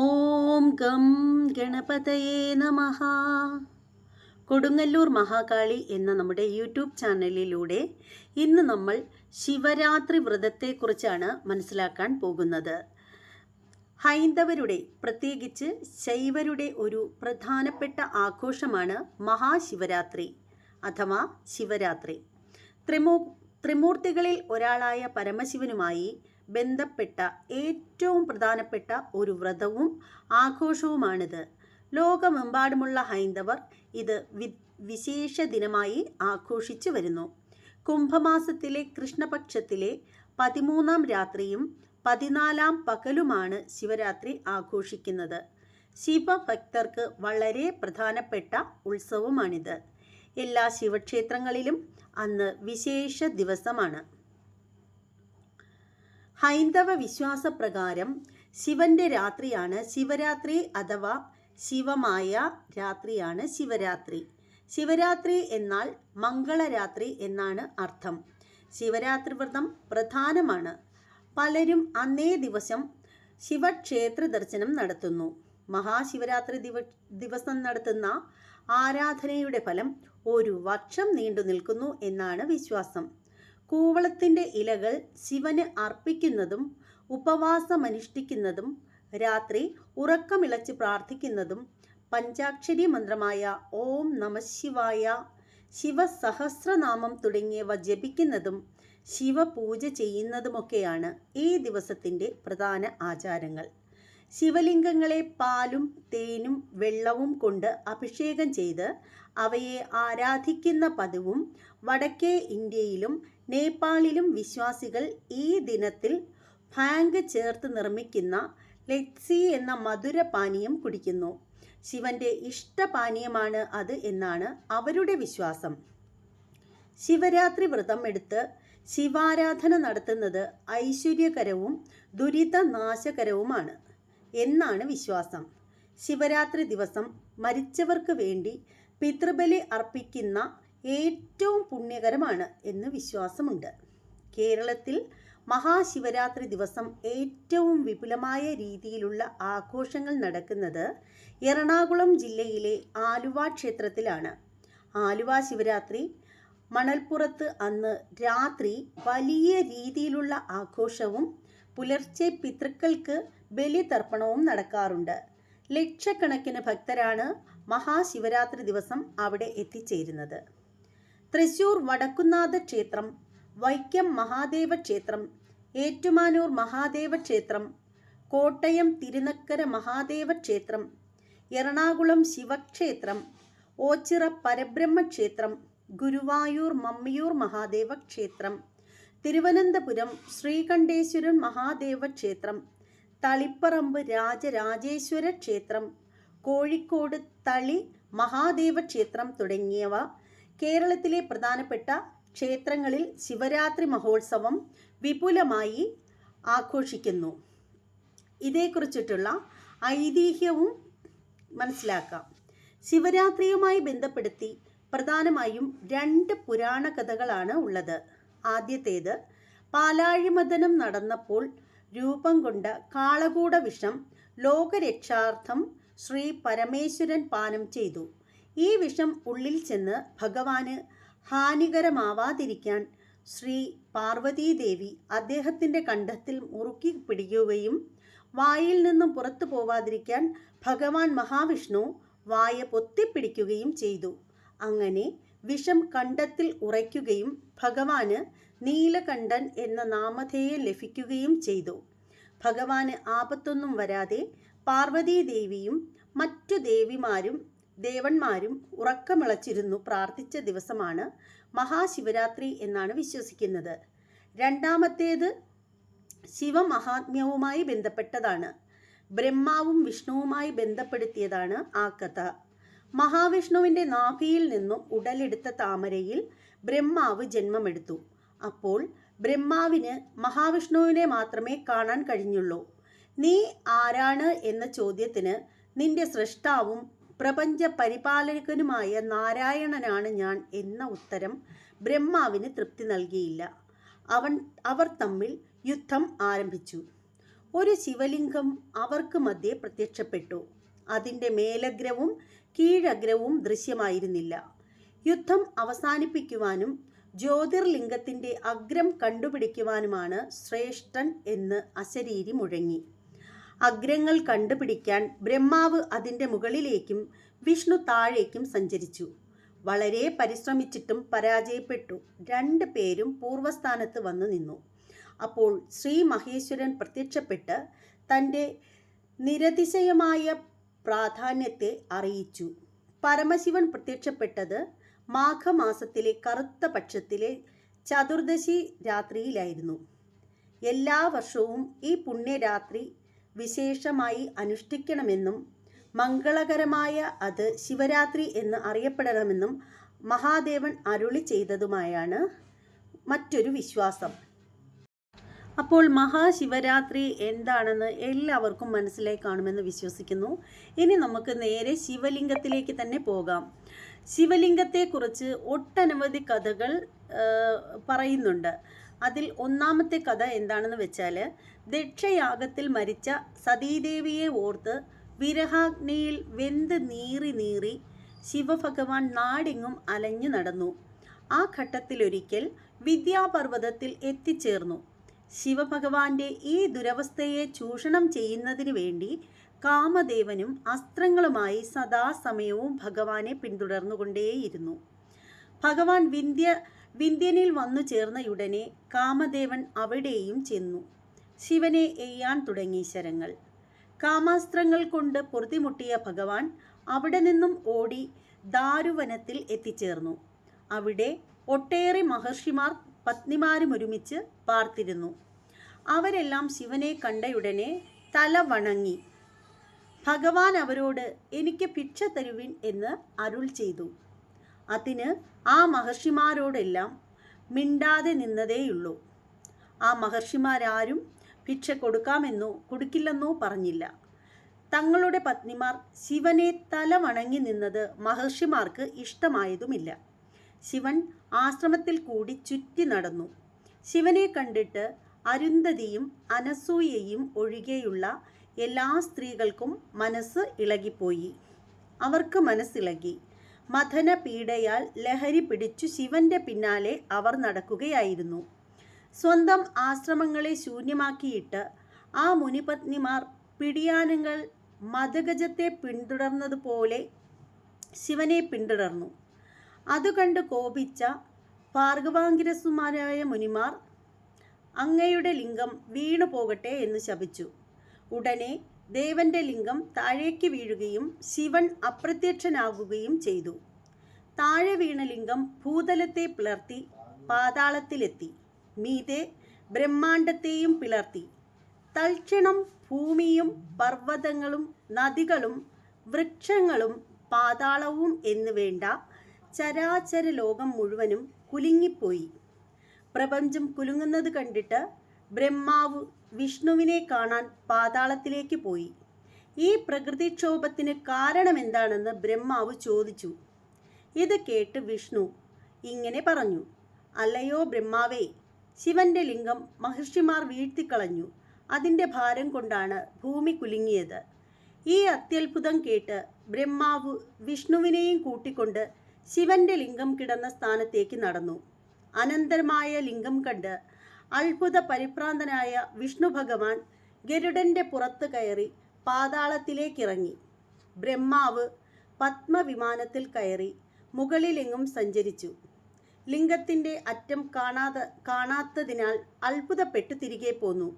ഓം gum ഗണപതയേ നമഃ കൊടുങ്ങല്ലൂർ മഹാകാളി എന്ന നമ്മുടെ യൂട്യൂബ് ചാനലിലൂടെ ഇന്ന് നമ്മൾ ശിവരാത്രി വ്രതത്തെക്കുറിച്ചാണ് മനസ്സിലാക്കാൻ പോകുന്നത്. ഹൈന്ദവരുടെ പ്രത്യേകിച്ച് ശൈവരുടെ ഒരു പ്രധാനപ്പെട്ട ആഘോഷമാണ് മഹാശിവരാത്രി അഥവാ ശിവരാത്രി. ത്രിമൂ ത്രിമൂർത്തികളിൽ ഒരാളായ പരമശിവനുമായി ബന്ധപ്പെട്ട ഏറ്റവും പ്രധാനപ്പെട്ട ഒരു വ്രതവും ആഘോഷവുമാണിത്. ലോകമെമ്പാടുമുള്ള ഹൈന്ദവർ ഇത് വിശേഷ ദിനമായി ആഘോഷിച്ചു വരുന്നു. കുംഭമാസത്തിലെ കൃഷ്ണപക്ഷത്തിലെ പതിമൂന്നാം രാത്രിയും പതിനാലാം പകലുമാണ് ശിവരാത്രി ആഘോഷിക്കുന്നത്. ശിവഭക്തർക്ക് വളരെ പ്രധാനപ്പെട്ട ഉത്സവമാണിത്. എല്ലാ ശിവക്ഷേത്രങ്ങളിലും അന്ന് വിശേഷ ദിവസമാണ്. ഹൈന്ദവ വിശ്വാസപ്രകാരം ശിവന്റെ രാത്രിയാണ് ശിവരാത്രി അഥവാ ശിവമായ രാത്രിയാണ് ശിവരാത്രി. ശിവരാത്രി എന്നാൽ മംഗളരാത്രി എന്നാണ് അർത്ഥം. ശിവരാത്രി വ്രതം പ്രധാനമാണ്. പലരും അന്നേ ദിവസം ശിവക്ഷേത്ര ദർശനം നടത്തുന്നു. മഹാശിവരാത്രി ദിവ ദിവസം നടത്തുന്ന ആരാധനയുടെ ഫലം ഒരു വർഷം നീണ്ടു നിൽക്കുന്നു എന്നാണ് വിശ്വാസം. കൂവളത്തിന്റെ ഇലകൾ ശിവന് അർപ്പിക്കുന്നതും ഉപവാസമനുഷ്ഠിക്കുന്നതും രാത്രി ഉറക്കമിളച്ച് പ്രാർത്ഥിക്കുന്നതും പഞ്ചാക്ഷരി മന്ത്രമായ ഓം നമശിവായ ശിവസഹസ്രനാമം തുടങ്ങിയവ ജപിക്കുന്നതും ശിവപൂജ ചെയ്യുന്നതുമൊക്കെയാണ് ഈ ദിവസത്തിന്റെ പ്രധാന ആചാരങ്ങൾ. ശിവലിംഗങ്ങളെ പാലും തേനും വെള്ളവും കൊണ്ട് അഭിഷേകം ചെയ്ത് അവയെ ആരാധിക്കുന്ന പതിവും വടക്കേ ഇന്ത്യയിലും നേപ്പാളിലും വിശ്വാസികൾ ഈ ദിനത്തിൽ ഭാങ്ക് ചേർത്ത് നിർമ്മിക്കുന്ന ലെക്സി എന്ന മധുര പാനീയം കുടിക്കുന്നു. ശിവന്റെ ഇഷ്ടപാനീയമാണ് അത് എന്നാണ് അവരുടെ വിശ്വാസം. ശിവരാത്രി വ്രതം എടുത്ത് ശിവാരാധന നടത്തുന്നത് ഐശ്വര്യകരവും ദുരിതനാശകരവുമാണ് എന്നാണ് വിശ്വാസം. ശിവരാത്രി ദിവസം മരിച്ചവർക്ക് വേണ്ടി പിതൃബലി അർപ്പിക്കുന്ന ഏറ്റവും പുണ്യകരമാണ് എന്ന് വിശ്വാസമുണ്ട്. കേരളത്തിൽ മഹാശിവരാത്രി ദിവസം ഏറ്റവും വിപുലമായ രീതിയിലുള്ള ആഘോഷങ്ങൾ നടക്കുന്നത് എറണാകുളം ജില്ലയിലെ ആലുവ ക്ഷേത്രത്തിലാണ്. ആലുവ ശിവരാത്രി മണൽപ്പുറത്ത് അന്ന് രാത്രി വലിയ രീതിയിലുള്ള ആഘോഷവും പുലർച്ചെ പിതൃക്കൾക്ക് ബലിതർപ്പണവും നടക്കാറുണ്ട്. ലക്ഷക്കണക്കിന് ഭക്തരാണ് മഹാശിവരാത്രി ദിവസം അവിടെ എത്തിച്ചേരുന്നത്. തൃശൂർ വടക്കുന്നാഥ ക്ഷേത്രം വൈക്കം മഹാദേവ ക്ഷേത്രം ഏറ്റുമാനൂർ മഹാദേവ ക്ഷേത്രം കോട്ടയം തിരുനക്കര മഹാദേവ ക്ഷേത്രം എറണാകുളം ശിവക്ഷേത്രം ഓച്ചിറ പരബ്രഹ്മ ക്ഷേത്രം ഗുരുവായൂർ മമ്മിയൂർ മഹാദേവ ക്ഷേത്രം തിരുവനന്തപുരം ശ്രീകണ്ഠേശ്വരൻ മഹാദേവ ക്ഷേത്രം തളിപ്പറമ്പ് രാജരാജേശ്വര ക്ഷേത്രം കോഴിക്കോട് തളി മഹാദേവ ക്ഷേത്രം തുടങ്ങിയവ കേരളത്തിലെ പ്രധാനപ്പെട്ട ക്ഷേത്രങ്ങളിൽ ശിവരാത്രി മഹോത്സവം വിപുലമായി ആഘോഷിക്കുന്നു. ഇതേക്കുറിച്ചിട്ടുള്ള ഐതിഹ്യവും മനസ്സിലാക്കാം. ശിവരാത്രിയുമായി ബന്ധപ്പെടുത്തി പ്രധാനമായും രണ്ട് പുരാണ കഥകളാണ് ഉള്ളത്. ആദ്യത്തേത് പാലാഴിമതനം നടന്നപ്പോൾ രൂപം കൊണ്ട കാളകൂട വിഷം ലോകരക്ഷാർത്ഥം ശ്രീ പരമേശ്വരൻ പാനം ചെയ്തു. ഈ വിഷം ഉള്ളിൽ ചെന്ന് ഭഗവാന് ഹാനികരമാവാതിരിക്കാൻ ശ്രീ പാർവതീദേവി അദ്ദേഹത്തിന്റെ കണ്ഠത്തിൽ മുറുക്കി പിടിക്കുകയും വായിൽ നിന്നും പുറത്തു പോവാതിരിക്കാൻ ഭഗവാൻ മഹാവിഷ്ണു വായ പൊത്തിപ്പിടിക്കുകയും ചെയ്തു. അങ്ങനെ വിഷം കണ്ഠത്തിൽ ഉറയ്ക്കുകയും ഭഗവാന് നീലകണ്ഠൻ എന്ന നാമധേയം ലഭിക്കുകയും ചെയ്തു. ഭഗവാന് ആപത്തൊന്നും വരാതെ പാർവതീദേവിയും മറ്റു ദേവിമാരും ദേവന്മാരും ഉറക്കമിളച്ചിരുന്നു പ്രാർത്ഥിച്ച ദിവസമാണ് മഹാശിവരാത്രി എന്നാണ് വിശ്വസിക്കുന്നത്. രണ്ടാമത്തേത് ശിവമഹാത്മ്യവുമായി ബന്ധപ്പെട്ടതാണ്. ബ്രഹ്മാവും വിഷ്ണുവുമായി ബന്ധപ്പെടുത്തിയതാണ് ആ കഥ. മഹാവിഷ്ണുവിന്റെ നാഭിയിൽ നിന്നും ഉടലെടുത്ത താമരയിൽ ബ്രഹ്മാവ് ജന്മമെടുത്തു. അപ്പോൾ ബ്രഹ്മാവിന് മഹാവിഷ്ണുവിനെ മാത്രമേ കാണാൻ കഴിഞ്ഞുള്ളൂ. നീ ആരാണ്? എന്ന ചോദ്യത്തിന് നിന്റെ സൃഷ്ടാവും പ്രപഞ്ച പരിപാലകനുമായ നാരായണനാണ് ഞാൻ എന്ന ഉത്തരം ബ്രഹ്മാവിന് തൃപ്തി നൽകിയില്ല. അവൻ അവർ തമ്മിൽ യുദ്ധം ആരംഭിച്ചു. ഒരു ശിവലിംഗം അവർക്ക് മധ്യേ പ്രത്യക്ഷപ്പെട്ടു. അതിന്റെ മേലഗ്രവും കീഴഗ്രവും ദൃശ്യമായിരുന്നില്ല. യുദ്ധം അവസാനിപ്പിക്കുവാനും ജ്യോതിർലിംഗത്തിന്റെ അഗ്രം കണ്ടുപിടിക്കുവാനുമാണ് ശ്രേഷ്ഠൻ എന്ന് അശരീരി മുഴങ്ങി. അഗ്രങ്ങൾ കണ്ടുപിടിക്കാൻ ബ്രഹ്മാവ് അതിന്റെ മുകളിലേക്കും വിഷ്ണു താഴേക്കും സഞ്ചരിച്ചു. വളരെ പരിശ്രമിച്ചിട്ടും പരാജയപ്പെട്ടു. രണ്ട് പേരും പൂർവസ്ഥാനത്ത് വന്നു നിന്നു. അപ്പോൾ ശ്രീ മഹേശ്വരൻ പ്രത്യക്ഷപ്പെട്ട് തന്റെ നിരതിശയമായ പ്രാധാന്യത്തെ അറിയിച്ചു. പരമശിവൻ പ്രത്യക്ഷപ്പെട്ടത് മാഘമാസത്തിലെ കറുത്ത പക്ഷത്തിലെ ചതുർദശി രാത്രിയിലായിരുന്നു. എല്ലാ വർഷവും ഈ പുണ്യരാത്രി വിശേഷമായി അനുഷ്ഠിക്കണമെന്നും മംഗളകരമായ അത് ശിവരാത്രി എന്ന് അറിയപ്പെടണമെന്നും മഹാദേവൻ അരുളി ചെയ്തതുമായാണ് മറ്റൊരു വിശ്വാസം. അപ്പോൾ മഹാശിവരാത്രി എന്താണെന്ന് എല്ലാവർക്കും മനസ്സിലായി കാണുമെന്ന് വിശ്വസിക്കുന്നു. ഇനി നമുക്ക് നേരെ ശിവലിംഗത്തിലേക്ക് തന്നെ പോകാം. ശിവലിംഗത്തെക്കുറിച്ച് ഒട്ടനവധി കഥകൾ പറയുന്നുണ്ട്. അതിൽ ഒന്നാമത്തെ കഥ എന്താണെന്ന് വെച്ചാൽ ദക്ഷയാഗത്തിൽ മരിച്ച സതീദേവിയെ ഓർത്ത് വിരഹാഗ്നിയിൽ വെന്ത് നീറി നീറി ശിവഭഗവാൻ നാടിങ്ങും അലഞ്ഞു നടന്നു. ആ ഘട്ടത്തിലൊരിക്കൽ വിദ്യാപർവതത്തിൽ എത്തിച്ചേർന്നു. ശിവഭഗവാന്റെ ഈ ദുരവസ്ഥയെ ചൂഷണം ചെയ്യുന്നതിനു വേണ്ടി കാമദേവനും അസ്ത്രങ്ങളുമായി സദാസമയവും ഭഗവാനെ പിന്തുടർന്നുകൊണ്ടേയിരുന്നു. ഭഗവാൻ വിന്ധ്യ വിന്ധ്യനിൽ വന്നു ചേർന്നയുടനെ കാമദേവൻ അവിടെയും ചെന്നു. ശിവനെ എയ്യാൻ തുടങ്ങി ശരങ്ങൾ. കാമാസ്ത്രങ്ങൾ കൊണ്ട് പൊറുതിമുട്ടിയ ഭഗവാൻ അവിടെ നിന്നും ഓടി ദാരുവനത്തിൽ എത്തിച്ചേർന്നു. അവിടെ ഒട്ടേറെ മഹർഷിമാർ പത്നിമാരും ഒരുമിച്ച് പാർത്തിരുന്നു. അവരെല്ലാം ശിവനെ കണ്ടയുടനെ തല വണങ്ങി. ഭഗവാൻ അവരോട് എനിക്ക് ഭിക്ഷ തരുവിൻ എന്ന് അരുൾ ചെയ്തു. അതിന് ആ മഹർഷിമാരോടെല്ലാം മിണ്ടാതെ നിന്നതേയുള്ളൂ. ആ മഹർഷിമാരാരും ഭിക്ഷ കൊടുക്കാമെന്നോ കൊടുക്കില്ലെന്നോ പറഞ്ഞില്ല. തങ്ങളുടെ പത്നിമാർ ശിവനെ തല വണങ്ങി നിന്നത് മഹർഷിമാർക്ക് ഇഷ്ടമായതുമില്ല. ശിവൻ ആശ്രമത്തിൽ കൂടി ചുറ്റി നടന്നു. ശിവനെ കണ്ടിട്ട് അരുന്ധതിയും അനസൂയയും ഒഴികെയുള്ള എല്ലാ സ്ത്രീകൾക്കും മനസ്സ് ഇളകിപ്പോയി. അവർക്ക് മനസ്സിളകി. മഥന പീഡയാൽ ലഹരി പിടിച്ചു ശിവന്റെ പിന്നാലെ അവർ നടക്കുകയായിരുന്നു. സ്വന്തം ആശ്രമങ്ങളെ ശൂന്യമാക്കിയിട്ട് ആ മുനിപത്നിമാർ പിടിയാനങ്ങൾ മതഗജത്തെ പിന്തുടർന്നതുപോലെ ശിവനെ പിന്തുടർന്നു. അതുകണ്ട് കോപിച്ച ഭാർഗവാങ്കിരസുമാരായ മുനിമാർ അങ്ങയുടെ ലിംഗം വീണു പോകട്ടെ എന്ന് ശപിച്ചു. ഉടനെ ദേവന്റെ ലിംഗം താഴേക്ക് വീഴുകയും ശിവൻ അപ്രത്യക്ഷനാകുകയും ചെയ്തു. താഴെ വീണ ലിംഗം ഭൂതലത്തെ പിളർത്തി പാതാളത്തിലെത്തി. മീതെ ബ്രഹ്മാണ്ടത്തെയും പിളർത്തി. തൽക്ഷണം ഭൂമിയും പർവതങ്ങളും നദികളും വൃക്ഷങ്ങളും പാതാളവും എന്ന് വേണ്ട ചരാചര ലോകം മുഴുവനും കുലുങ്ങിപ്പോയി. പ്രപഞ്ചം കുലുങ്ങുന്നത് കണ്ടിട്ട് ബ്രഹ്മാവ് വിഷ്ണുവിനെ കാണാൻ പാതാളത്തിലേക്ക് പോയി. ഈ പ്രകൃതിക്ഷോഭത്തിന് കാരണമെന്താണെന്ന് ബ്രഹ്മാവ് ചോദിച്ചു. ഇത് കേട്ട് വിഷ്ണു ഇങ്ങനെ പറഞ്ഞു അല്ലയോ ബ്രഹ്മാവേ ശിവന്റെ ലിംഗം മഹർഷിമാർ വീഴ്ത്തിക്കളഞ്ഞു. അതിന്റെ ഭാരം കൊണ്ടാണ് ഭൂമി കുലുങ്ങിയത്. ഈ അത്യത്ഭുതം കേട്ട് ബ്രഹ്മാവ് വിഷ്ണുവിനെയും കൂട്ടിക്കൊണ്ട് ശിവന്റെ ലിംഗം കിടന്ന സ്ഥാനത്തേക്ക് നടന്നു. അനന്തരമായ ലിംഗം കണ്ട് അത്ഭുത പരിഭ്രാന്തനായ വിഷ്ണു ഭഗവാൻ ഗരുഡന്റെ പുറത്ത് കയറി പാതാളത്തിലേക്കിറങ്ങി. ബ്രഹ്മാവ് പത്മവിമാനത്തിൽ കയറി മുകളിലെങ്ങും സഞ്ചരിച്ചു. ലിംഗത്തിന്റെ അറ്റം കാണാതെ കാണാത്തതിനാൽ അത്ഭുതപ്പെട്ട് തിരികെ പോന്നു.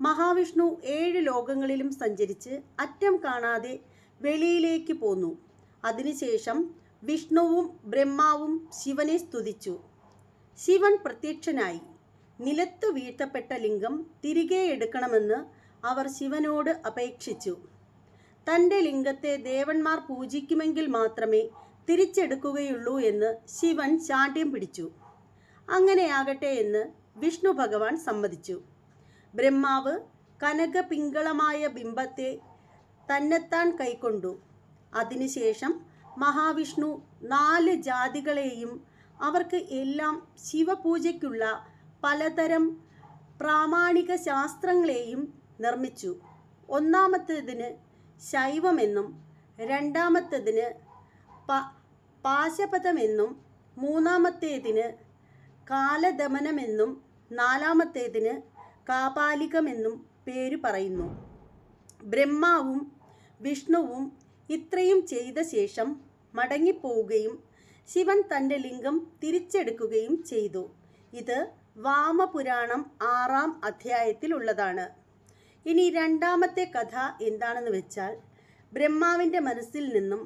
മഹാവിഷ്ണു ഏഴ് ലോകങ്ങളിലും സഞ്ചരിച്ച് അറ്റം കാണാതെ വെളിയിലേക്ക് പോന്നു. അതിനുശേഷം വിഷ്ണുവും ബ്രഹ്മാവും ശിവനെ സ്തുതിച്ചു. ശിവൻ പ്രത്യക്ഷനായി. നിലത്തു വീഴ്ത്തപ്പെട്ട ലിംഗം തിരികെ എടുക്കണമെന്ന് അവർ ശിവനോട് അപേക്ഷിച്ചു. തന്റെ ലിംഗത്തെ ദേവന്മാർ പൂജിക്കുമെങ്കിൽ മാത്രമേ തിരിച്ചെടുക്കുകയുള്ളൂ എന്ന് ശിവൻ ശാഠ്യം പിടിച്ചു. അങ്ങനെയാകട്ടെ എന്ന് വിഷ്ണു ഭഗവാൻ സമ്മതിച്ചു. ബ്രഹ്മാവ് കനകപിങ്കളമായ ബിംബത്തെ തന്നെത്താൻ കൈക്കൊണ്ടു. അതിനുശേഷം മഹാവിഷ്ണു നാല് ജാതികളെയും അവർക്ക് എല്ലാം ശിവപൂജയ്ക്കുള്ള പലതരം പ്രാമാണിക ശാസ്ത്രങ്ങളെയും നിർമ്മിച്ചു. ഒന്നാമത്തേതിന് ശൈവമെന്നും രണ്ടാമത്തേതിന് പ പാശപഥമെന്നും മൂന്നാമത്തേതിന് കാലദമനമെന്നും നാലാമത്തേതിന് കാപാലികമെന്നും പേര് പറയുന്നു. ബ്രഹ്മാവും വിഷ്ണുവും ഇത്രയും ചെയ്ത ശേഷം മടങ്ങിപ്പോവുകയും ശിവൻ തന്റെ ലിംഗം തിരിച്ചെടുക്കുകയും ചെയ്തു. ഇത് വാമപുരാണം ആറാം അധ്യായത്തിലുള്ളതാണ്. ഇനി രണ്ടാമത്തെ കഥ എന്താണെന്ന് വെച്ചാൽ ബ്രഹ്മാവിന്റെ മനസ്സിൽ നിന്നും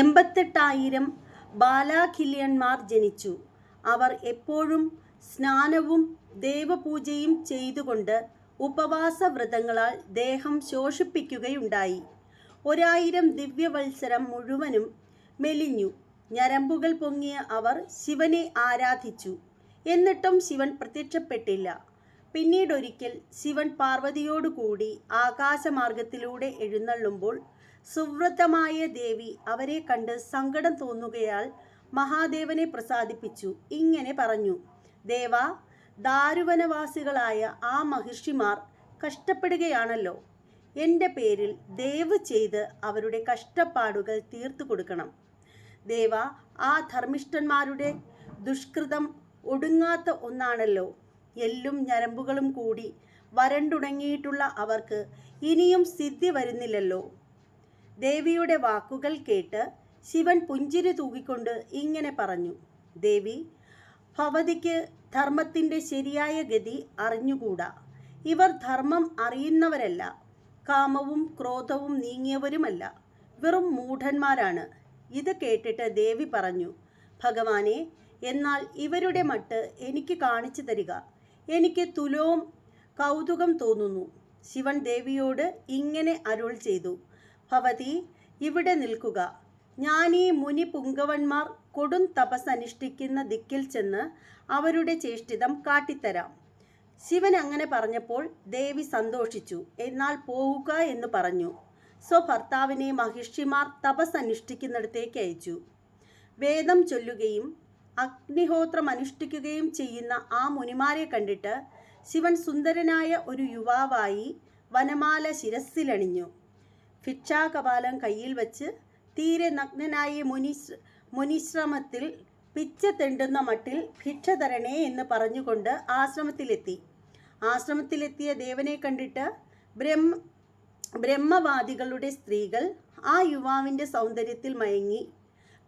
എൺപത്തെട്ടായിരം ബാലാഖില്യന്മാർ ജനിച്ചു. അവർ എപ്പോഴും സ്നാനവും ദേവപൂജയും ചെയ്തുകൊണ്ട് ഉപവാസ വ്രതങ്ങളാൽ ദേഹം ശോഷിപ്പിക്കുകയുണ്ടായി. ഒരായിരം ദിവ്യവത്സരം മുഴുവനും മെലിഞ്ഞു. ഞരമ്പുകൾ പൊങ്ങിയ അവർ ശിവനെ ആരാധിച്ചു. എന്നിട്ടും ശിവൻ പ്രത്യക്ഷപ്പെട്ടില്ല. പിന്നീടൊരിക്കൽ ശിവൻ പാർവതിയോടുകൂടി ആകാശമാർഗത്തിലൂടെ എഴുന്നള്ളുമ്പോൾ സുവ്രതമായ ദേവി അവരെ കണ്ട് സങ്കടം തോന്നുകയാൽ മഹാദേവനെ പ്രസാദിപ്പിച്ചു. ഇങ്ങനെ പറഞ്ഞു. ദേവ ദാരുവനവാസികളായ ആ മഹർഷിമാർ കഷ്ടപ്പെടുകയാണല്ലോ. എന്റെ പേരിൽ ദയവ് ചെയ്ത് അവരുടെ കഷ്ടപ്പാടുകൾ തീർത്തു കൊടുക്കണം ദേവ ആ ധർമ്മിഷ്ഠന്മാരുടെ ദുഷ്കൃതം ഒടുങ്ങാത്ത ഒന്നാണല്ലോ. എല്ലും ഞരമ്പുകളും കൂടി വരണ്ടുണങ്ങിയിട്ടുള്ള അവർക്ക് ഇനിയും സിദ്ധി വരുന്നില്ലല്ലോ. ദേവിയുടെ വാക്കുകൾ കേട്ട് ശിവൻ പുഞ്ചിരി തൂകിക്കൊണ്ട് ഇങ്ങനെ പറഞ്ഞു ദേവി ഭവതിക്ക് ധർമ്മത്തിന്റെ ശരിയായ ഗതി അറിഞ്ഞുകൂടാ. ഇവർ ധർമ്മം അറിയുന്നവരല്ല കാമവും ക്രോധവും നീങ്ങിയവരുമല്ല. വെറും മൂഢന്മാരാണ്. ഇത് കേട്ടിട്ട് ദേവി പറഞ്ഞു ഭഗവാനെ എന്നാൽ ഇവരുടെ മട്ട് എനിക്ക് കാണിച്ചു തരിക. എനിക്ക് തുലോം കൗതുകം തോന്നുന്നു. ശിവൻ ദേവിയോട് ഇങ്ങനെ അരുൾ ചെയ്തു ഭവതി ഇവിടെ നിൽക്കുക. ഞാൻ ഈ മുനി പുങ്കവന്മാർ കൊടും തപസ് അനുഷ്ഠിക്കുന്ന ദിക്കിൽ ചെന്ന് അവരുടെ ചേഷ്ടിതം കാട്ടിത്തരാം. ശിവൻ അങ്ങനെ പറഞ്ഞപ്പോൾ ദേവി സന്തോഷിച്ചു എന്നാൽ പോവുക എന്ന് പറഞ്ഞു. സ്വഭർത്താവിനെ മഹിഷിമാർ തപസ് അനുഷ്ഠിക്കുന്നിടത്തേക്ക് അയച്ചു. വേദം ചൊല്ലുകയും അഗ്നിഹോത്രം അനുഷ്ഠിക്കുകയും ചെയ്യുന്ന ആ മുനിമാരെ കണ്ടിട്ട് ശിവൻ സുന്ദരനായ ഒരു യുവാവായി വനമാല ശിരസ്സിലണിഞ്ഞു. ഭിക്ഷാകപാലം കയ്യിൽ വച്ച് തീരെ നഗ്നനായി മുനി മുനിശ്രമത്തിൽ പിച്ച തെണ്ടുന്ന മട്ടിൽ ഭിക്ഷ തരണേ എന്ന് പറഞ്ഞുകൊണ്ട് ആശ്രമത്തിലെത്തി. ആശ്രമത്തിലെത്തിയ ദേവനെ കണ്ടിട്ട് ബ്രഹ്മ ബ്രഹ്മവാദികളുടെ സ്ത്രീകൾ ആ യുവാവിന്റെ സൗന്ദര്യത്തിൽ മയങ്ങി.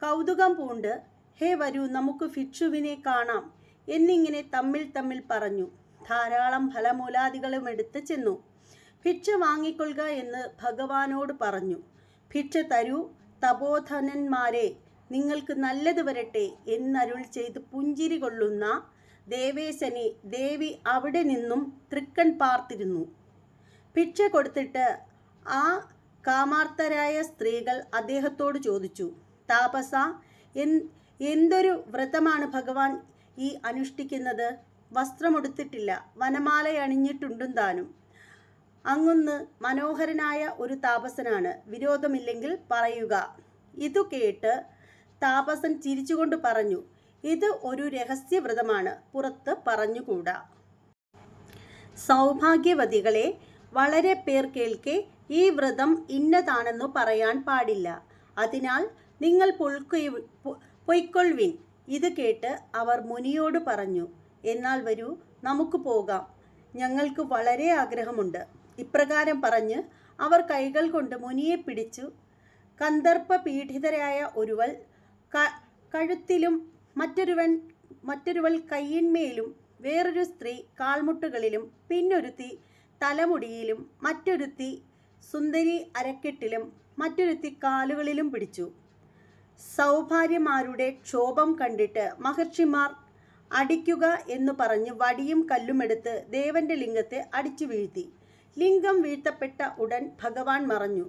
കൗതുകം പൂണ്ട് ഹേ വരൂ നമുക്ക് ഭിക്ഷുവിനെ കാണാം എന്നിങ്ങനെ തമ്മിൽ തമ്മിൽ പറഞ്ഞു. ധാരാളം ഫലമൂലാദികളും എടുത്ത് ചെന്നു. ഭിക്ഷ വാങ്ങിക്കൊള്ളുക എന്ന് ഭഗവാനോട് പറഞ്ഞു. ഭിക്ഷ തരൂ തപോധനന്മാരെ നിങ്ങൾക്ക് നല്ലത് വരട്ടെ എന്നരുൾ ചെയ്ത് പുഞ്ചിരി കൊള്ളുന്ന ദേവേശനെ ദേവി അവിടെ നിന്നും തൃക്കൺ പാർത്തിരുന്നു. ഭിക്ഷ കൊടുത്തിട്ട് ആ കാമാർത്തരായ സ്ത്രീകൾ അദ്ദേഹത്തോട് ചോദിച്ചു താപസ എന്തൊരു വ്രതമാണ് ഭഗവാൻ ഈ അനുഷ്ഠിക്കുന്നത്? വസ്ത്രമുടുത്തിട്ടില്ല വനമാല അണിഞ്ഞിട്ടുണ്ടും താനും. അങ്ങൊന്ന് മനോഹരനായ ഒരു താപസനാണ് വിരോധമില്ലെങ്കിൽ പറയുക. ഇതു കേട്ട് താപസൻ ചിരിച്ചുകൊണ്ട് പറഞ്ഞു ഇത് ഒരു രഹസ്യവ്രതമാണ് പുറത്ത് പറഞ്ഞുകൂടാ. സൗഭാഗ്യവതികളെ വളരെ പേർ കേൾക്കെ ഈ വ്രതം ഇന്നതാണെന്നു പറയാൻ പാടില്ല. അതിനാൽ നിങ്ങൾ പൊൽക്കൊയ് പൊയ്ക്കൊള്ളുവിൻ. ഇത് കേട്ട് അവർ മുനിയോട് പറഞ്ഞു എന്നാൽ വരൂ നമുക്ക് പോകാം. ഞങ്ങൾക്ക് വളരെ ആഗ്രഹമുണ്ട്. ഇപ്രകാരം പറഞ്ഞ് അവർ കൈകൾ കൊണ്ട് മുനിയെ പിടിച്ചു. കന്ദർപ്പ പീഡിതരായ ഒരുവൾ കഴുത്തിലും മറ്റൊരുവൻ മറ്റൊരുവൾ കയ്യിന്മേലും വേറൊരു സ്ത്രീ കാൽമുട്ടുകളിലും പിന്നൊരുത്തി തലമുടിയിലും മറ്റൊരുത്തി സുന്ദരി അരക്കെട്ടിലും മറ്റൊരുത്തി കാലുകളിലും പിടിച്ചു. സൗഭാര്യമാരുടെ ക്ഷോഭം കണ്ടിട്ട് മഹർഷിമാർ അടിക്കുക എന്ന് പറഞ്ഞ് വടിയും കല്ലുമെടുത്ത് ദേവന്റെ ലിംഗത്തെ അടിച്ചു വീഴ്ത്തി. ലിംഗം വീഴ്ത്തപ്പെട്ട ഉടൻ ഭഗവാൻ മറഞ്ഞു.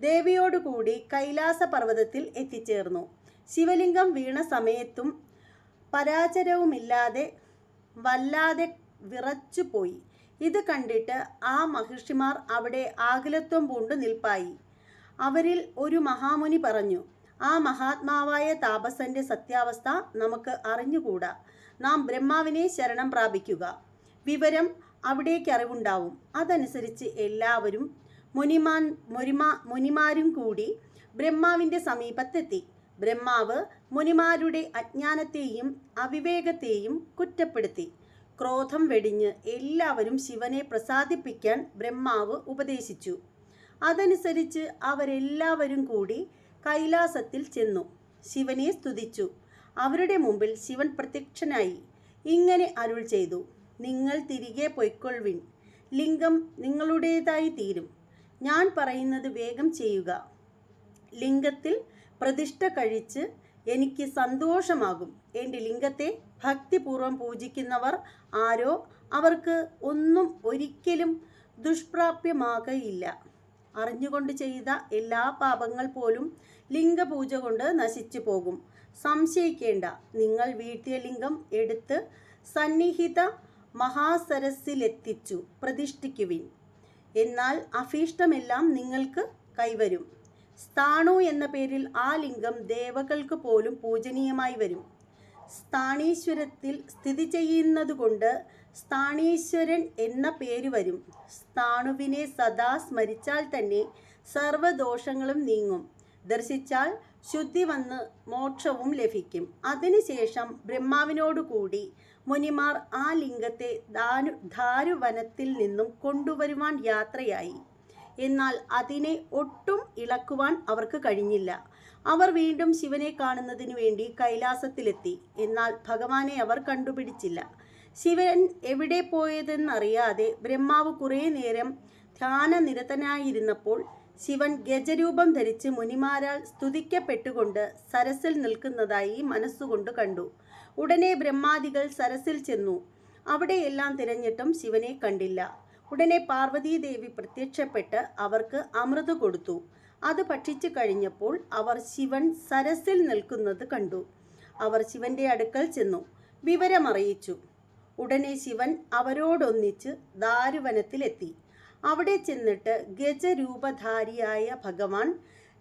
ദേവിയോടുകൂടി കൈലാസ പർവതത്തിൽ എത്തിച്ചേർന്നു. ശിവലിംഗം വീണ സമയത്തും പരാചരവുമില്ലാതെ വല്ലാതെ വിറച്ചുപോയി. ഇത് കണ്ടിട്ട് ആ മഹർഷിമാർ അവിടെ ആകുലത്വം പൂണ്ട് നിൽപ്പായി. അവരിൽ ഒരു മഹാമുനി പറഞ്ഞു ആ മഹാത്മാവായ താപസന്റെ സത്യാവസ്ഥ നമുക്ക് അറിഞ്ഞുകൂടാ. നാം ബ്രഹ്മാവിനെ ശരണം പ്രാപിക്കുക. വിവരം അവിടേക്ക് അറിവുണ്ടാവും അതനുസരിച്ച് എല്ലാവരും മുനിമാൻ മുനിമാ മുനിമാരും കൂടി ബ്രഹ്മാവിന്റെ സമീപത്തെത്തി. ബ്രഹ്മാവ് മുനിമാരുടെ അജ്ഞാനത്തെയും അവിവേകത്തെയും കുറ്റപ്പെടുത്തി. ക്രോധം വെടിഞ്ഞ് എല്ലാവരും ശിവനെ പ്രസാദിപ്പിക്കാൻ ബ്രഹ്മാവ് ഉപദേശിച്ചു. അതനുസരിച്ച് അവരെല്ലാവരും കൂടി കൈലാസത്തിൽ ചെന്നു. ശിവനെ സ്തുതിച്ചു. അവരുടെ മുമ്പിൽ ശിവൻ പ്രത്യക്ഷനായി. ഇങ്ങനെ അരുൾ ചെയ്തു. നിങ്ങൾ തിരികെ പൊയ്ക്കൊള്ളുവിൻ. ലിംഗം നിങ്ങളുടേതായി തീരും. ഞാൻ പറയുന്നത് വേഗം ചെയ്യുക. ലിംഗത്തിൽ പ്രതിഷ്ഠ കഴിച്ച് എനിക്ക് സന്തോഷമാകും. എന്റെ ലിംഗത്തെ ഭക്തിപൂർവം പൂജിക്കുന്നവർ ആരോ അവർക്ക് ഒന്നും ഒരിക്കലും ദുഷ്പ്രാപ്യമാകയില്ല. അറിഞ്ഞുകൊണ്ട് ചെയ്ത എല്ലാ പാപങ്ങൾ പോലും ലിംഗപൂജ കൊണ്ട് നശിച്ചു പോകും. സംശയിക്കേണ്ട നിങ്ങൾ വീട്ടിലെ ലിംഗം എടുത്ത് സന്നിഹിത മഹാസരസിലെത്തിച്ചു പ്രതിഷ്ഠിക്കുവിൻ. എന്നാൽ അഭീഷ്ടമെല്ലാം നിങ്ങൾക്ക് കൈവരും. സ്ഥാണു എന്ന പേരിൽ ആ ലിംഗം ദേവകൾക്ക് പോലും പൂജനീയമായി വരും. സ്ഥാണീശ്വരത്തിൽ സ്ഥിതി ചെയ്യുന്നതുകൊണ്ട് സ്ഥാണീശ്വരൻ എന്ന പേര് വരും. സ്ഥാണുവിനെ സദാ സ്മരിച്ചാൽ തന്നെ സർവദോഷങ്ങളും നീങ്ങും. ദർശിച്ചാൽ ശുദ്ധി വന്ന് മോക്ഷവും ലഭിക്കും. അതിനുശേഷം ബ്രഹ്മാവിനോടുകൂടി മുനിമാർ ആ ലിംഗത്തെ ദാരു ധാരുവനത്തിൽ നിന്നും കൊണ്ടുവരുവാൻ യാത്രയായി. എന്നാൽ അതിനെ ഒട്ടും ഇളക്കുവാൻ അവർക്ക് കഴിഞ്ഞില്ല. അവർ വീണ്ടും ശിവനെ കാണുന്നതിനു വേണ്ടി കൈലാസത്തിലെത്തി. എന്നാൽ ഭഗവാനെ അവർ കണ്ടുപിടിച്ചില്ല. ശിവൻ എവിടെ പോയതെന്നറിയാതെ ബ്രഹ്മാവ് കുറേ നേരം ധ്യാനനിരതനായിരുന്നപ്പോൾ ശിവൻ ഗജരൂപം ധരിച്ച് മുനിമാരാൽ സ്തുതിക്കപ്പെട്ടുകൊണ്ട് സരസിൽ നിൽക്കുന്നതായി മനസ്സുകൊണ്ട് കണ്ടു. ഉടനെ ബ്രഹ്മാദികൾ സരസിൽ ചെന്നു. അവിടെയെല്ലാം തിരഞ്ഞിട്ടും ശിവനെ കണ്ടില്ല. ഉടനെ പാർവതീദേവി പ്രത്യക്ഷപ്പെട്ട് അവർക്ക് അമൃത് കൊടുത്തു. അത് ഭക്ഷിച്ചു കഴിഞ്ഞപ്പോൾ അവർ ശിവൻ സരസിൽ നിൽക്കുന്നത് കണ്ടു. അവർ ശിവന്റെ അടുക്കൽ ചെന്നു. വിവരമറിയിച്ചു. ഉടനെ ശിവൻ അവരോടൊന്നിച്ച് ദാരുവനത്തിലെത്തി. അവിടെ ചെന്നിട്ട് ഗജരൂപധാരിയായ ഭഗവാൻ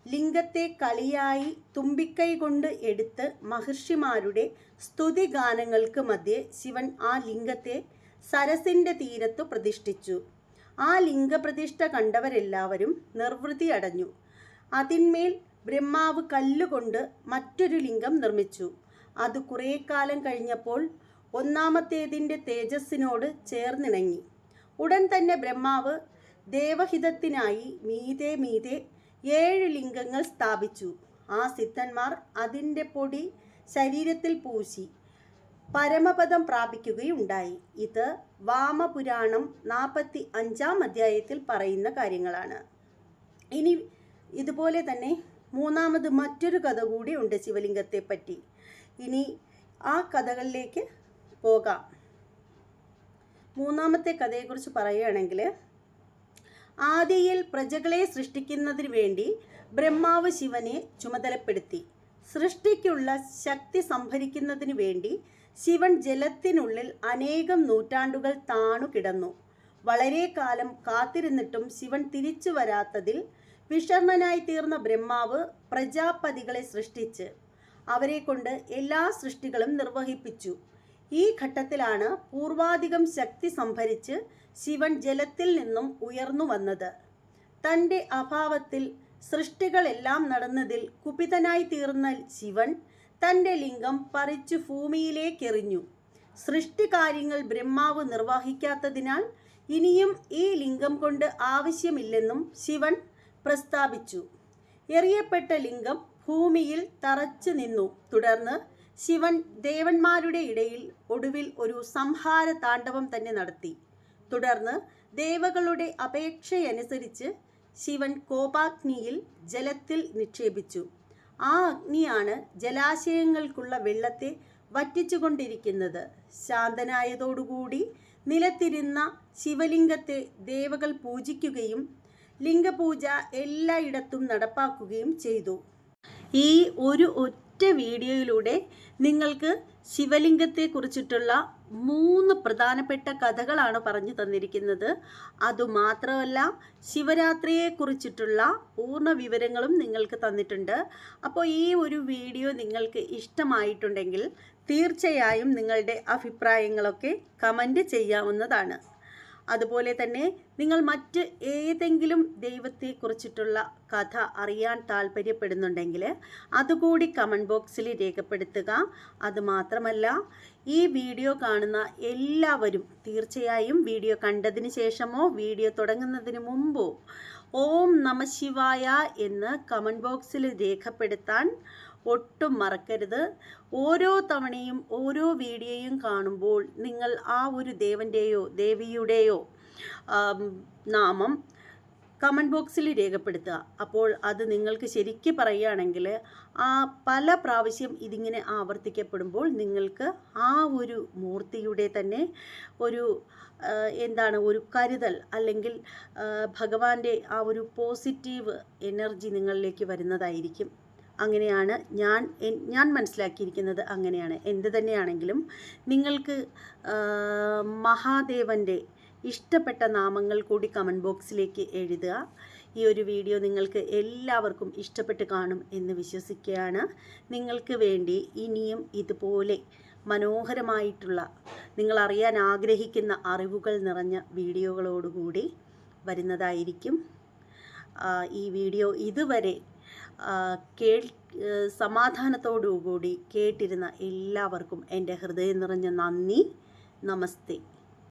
ലിംഗത്തെ കളിയായി തുമ്പിക്കൈ കൊണ്ട് എടുത്ത് മഹർഷിമാരുടെ സ്തുതിഗാനങ്ങൾക്ക് മധ്യേ ശിവൻ ആ ലിംഗത്തെ സരസിന്റെ തീരത്തു പ്രതിഷ്ഠിച്ചു. ആ ലിംഗപ്രതിഷ്ഠ കണ്ടവരെല്ലാവരും നിർവൃതി അടഞ്ഞു. അതിന്മേൽ ബ്രഹ്മാവ് കല്ലുകൊണ്ട് മറ്റൊരു ലിംഗം നിർമ്മിച്ചു. അത് കുറേ കാലം കഴിഞ്ഞപ്പോൾ ഒന്നാമത്തേതിന്റെ തേജസ്സിനോട് ചേർന്നിണങ്ങി. ഉടൻ തന്നെ ബ്രഹ്മാവ് ദേവഹിതത്തിനായി മീതെ മീതെ ഏഴ് ലിംഗങ്ങൾ സ്ഥാപിച്ചു. ആ സിദ്ധന്മാർ അതിന്റെ പൊടി ശരീരത്തിൽ പൂശി. പരമപദം പ്രാപിക്കുകയുണ്ടായി. ഇത് വാമപുരാണം നാൽപ്പത്തി അഞ്ചാം അധ്യായത്തിൽ പറയുന്ന കാര്യങ്ങളാണ്. ഇനി ഇതുപോലെ തന്നെ മൂന്നാമത് മറ്റൊരു കഥ കൂടി ഉണ്ട് ശിവലിംഗത്തെ പറ്റി ഇനി ആ കഥകളിലേക്ക് പോകാം. മൂന്നാമത്തെ കഥയെക്കുറിച്ച് പറയുകയാണെങ്കിൽ ആദിയിൽ പ്രജകളെ സൃഷ്ടിക്കുന്നതിന് വേണ്ടി ബ്രഹ്മാവ് ശിവനെ ചുമതലപ്പെടുത്തി. സൃഷ്ടിക്കുള്ള ശക്തി സംഭരിക്കുന്നതിന് വേണ്ടി ശിവൻ ജലത്തിനുള്ളിൽ അനേകം നൂറ്റാണ്ടുകൾ താണു കിടന്നു. വളരെ കാലം കാത്തിരുന്നിട്ടും ശിവൻ തിരിച്ചു വരാത്തതിൽ വിഷർണനായി തീർന്ന ബ്രഹ്മാവ് പ്രജാപതികളെ സൃഷ്ടിച്ച് അവരെ കൊണ്ട് എല്ലാ സൃഷ്ടികളും നിർവഹിപ്പിച്ചു. ഈ ഘട്ടത്തിലാണ് പൂർവാധികം ശക്തി സംഭരിച്ച് ശിവൻ ജലത്തിൽ നിന്നും ഉയർന്നു വന്നത്. തന്റെ അഭാവത്തിൽ സൃഷ്ടികളെല്ലാം നടന്നതിൽ കുപിതനായി തീർന്ന ശിവൻ തന്റെ ലിംഗം പറിച്ചു ഭൂമിയിലേക്കെറിഞ്ഞു. സൃഷ്ടികാര്യങ്ങൾ ബ്രഹ്മാവ് നിർവഹിക്കാത്തതിനാൽ ഇനിയും ഈ ലിംഗം കൊണ്ട് ആവശ്യമില്ലെന്നും ശിവൻ പ്രസ്താവിച്ചു. എറിയപ്പെട്ട ലിംഗം ഭൂമിയിൽ തറച്ചു നിന്നു. തുടർന്ന് ശിവൻ ദേവന്മാരുടെ ഇടയിൽ ഒടുവിൽ ഒരു സംഹാര താണ്ഡവം തന്നെ നടത്തി. തുടർന്ന് ദേവകളുടെ അപേക്ഷയനുസരിച്ച് ശിവൻ കോപാഗ്നിയിൽ ജലത്തിൽ നിക്ഷേപിച്ചു. ആ അഗ്നിയാണ് ജലാശയങ്ങൾക്കുള്ള വെള്ളത്തെ വറ്റിച്ചുകൊണ്ടിരിക്കുന്നത്. ശാന്തനായതോടുകൂടി നിലത്തിരുന്ന ശിവലിംഗത്തെ ദേവകൾ പൂജിക്കുകയും ലിംഗപൂജ എല്ലായിടത്തും നടപ്പാക്കുകയും ചെയ്തു. ഈ ഒരു ഒറ്റ വീഡിയോയിലൂടെ നിങ്ങൾക്ക് ശിവലിംഗത്തെ കുറിച്ചിട്ടുള്ള മൂന്ന് പ്രധാനപ്പെട്ട കഥകളാണ് പറഞ്ഞു തന്നിരിക്കുന്നത്. അതുമാത്രമല്ല ശിവരാത്രിയെ കുറിച്ചിട്ടുള്ള പൂർണ വിവരങ്ങളും നിങ്ങൾക്ക് തന്നിട്ടുണ്ട്. അപ്പോൾ ഈ ഒരു വീഡിയോ നിങ്ങൾക്ക് ഇഷ്ടമായിട്ടുണ്ടെങ്കിൽ തീർച്ചയായും നിങ്ങളുടെ അഭിപ്രായങ്ങളൊക്കെ കമന്റ് ചെയ്യാവുന്നതാണ്. അതുപോലെ തന്നെ നിങ്ങൾ മറ്റ് ഏതെങ്കിലും ദൈവത്തെക്കുറിച്ചിട്ടുള്ള കഥ അറിയാൻ താല്പര്യപ്പെടുന്നുണ്ടെങ്കിൽ അതുകൂടി കമന്റ് ബോക്സിൽ രേഖപ്പെടുത്തുക. അതുമാത്രമല്ല ഈ വീഡിയോ കാണുന്ന എല്ലാവരും തീർച്ചയായും വീഡിയോ കണ്ടതിന് ശേഷമോ വീഡിയോ തുടങ്ങുന്നതിന് മുമ്പോ ഓം നമശിവായ എന്ന് കമന്റ് ബോക്സിൽ രേഖപ്പെടുത്താൻ ഒട്ടും മറക്കരുത്. ഓരോ തവണയും ഓരോ വീഡിയോയും കാണുമ്പോൾ നിങ്ങൾ ആ ഒരു ദേവന്റെയോ ദേവിയുടെയോ നാമം കമന്റ് ബോക്സിൽ രേഖപ്പെടുത്തുക. അപ്പോൾ അത് നിങ്ങൾക്ക് ശരിക്ക് പറയുകയാണെങ്കിൽ ആ പല പ്രാവശ്യം ഇതിങ്ങനെ ആവർത്തിക്കപ്പെടുമ്പോൾ നിങ്ങൾക്ക് ആ ഒരു മൂർത്തിയുടെ തന്നെ ഒരു എന്താണ് ഒരു കരുതൽ അല്ലെങ്കിൽ ഭഗവാന്റെ ആ ഒരു പോസിറ്റീവ് എനർജി നിങ്ങളിലേക്ക് വരുന്നതായിരിക്കും. അങ്ങനെയാണ് ഞാൻ ഞാൻ മനസ്സിലാക്കിയിരിക്കുന്നത് അങ്ങനെയാണ്. എന്ത് തന്നെയാണെങ്കിലും നിങ്ങൾക്ക് മഹാദേവന്റെ ഇഷ്ടപ്പെട്ട നാമങ്ങൾ കൂടി കമന്റ് ബോക്സിലേക്ക് എഴുതുക. ഈ ഒരു വീഡിയോ നിങ്ങൾക്ക് എല്ലാവർക്കും ഇഷ്ടപ്പെട്ട് കാണും എന്ന് വിശ്വസിക്കുകയാണ്. നിങ്ങൾക്ക് വേണ്ടി ഇനിയും ഇതുപോലെ മനോഹരമായിട്ടുള്ള നിങ്ങൾ അറിയാൻ ആഗ്രഹിക്കുന്ന അറിവുകൾ നിറഞ്ഞ വീഡിയോകളോടുകൂടി വരുന്നതായിരിക്കും. ഈ വീഡിയോ ഇതുവരെ കേൾ സമാധാനത്തോടുകൂടി കേട്ടിരുന്ന എല്ലാവർക്കും എന്റെ ഹൃദയം നിറഞ്ഞ നന്ദി. നമസ്തേ.